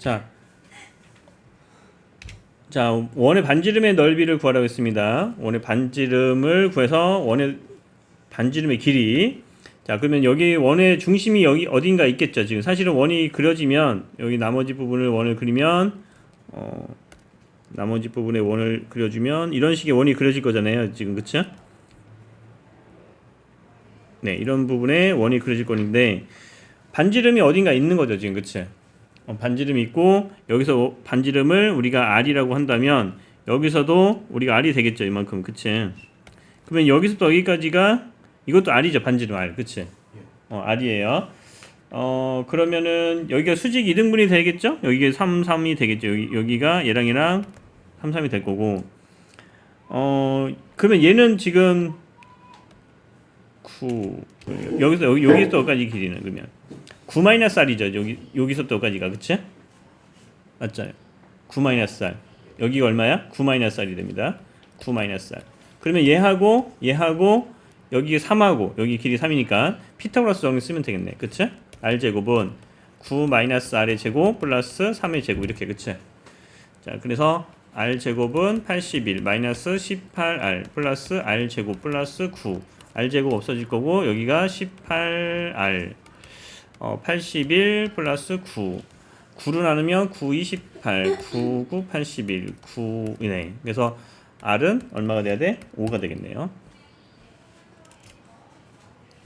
자, 자 원의 반지름의 넓이를 구하라고 했습니다. 원의 반지름을 구해서 원의 반지름의 길이. 자 그러면 여기 원의 중심이 여기 어딘가 있겠죠. 지금 사실은 원이 그려지면 여기 나머지 부분을 원을 그리면 어 나머지 부분에 원을 그려주면 이런 식의 원이 그려질 거잖아요. 지금 그쵸? 네 이런 부분에 원이 그려질 건데 반지름이 어딘가 있는 거죠. 지금 그치? 어, 반지름이 있고 여기서 반지름을 우리가 r이라고 한다면 여기서도 우리가 r이 되겠죠 이만큼. 그치? 그러면 여기서부터 여기까지가 이것도 r이죠 반지름 r 그치? 어 r이에요. 어 그러면은 여기가 수직 이등분이 되겠죠? 여기가 3, 3이 되겠죠? 여기, 여기가 얘랑 얘랑 3, 3이 될 거고. 어 그러면 얘는 지금 9 여기서 여기 여기서 여기까지 길이는 그러면 9 마이너스 r이죠. 여기 여기서부터 여기까지가 그치? 맞잖아요. 9 마이너스 r 여기가 얼마야? 9 마이너스 r이 됩니다. 9 마이너스 r 그러면 얘하고 얘하고 여기 3하고 여기 길이 3이니까 피타고라스 정리 쓰면 되겠네. 그치? r 제곱은 9 마이너스 r의 제곱 플러스 3의 제곱 이렇게 그치? 자 그래서 r 제곱은 81 마이너스 18r 플러스 r 제곱 플러스 9 r 제곱 없어질 거고 여기가 18r 어, 81 플러스 9 9로 나누면 9, 28 9, 9, 81 9이네. 그래서 R은 얼마가 돼야 돼? 5가 되겠네요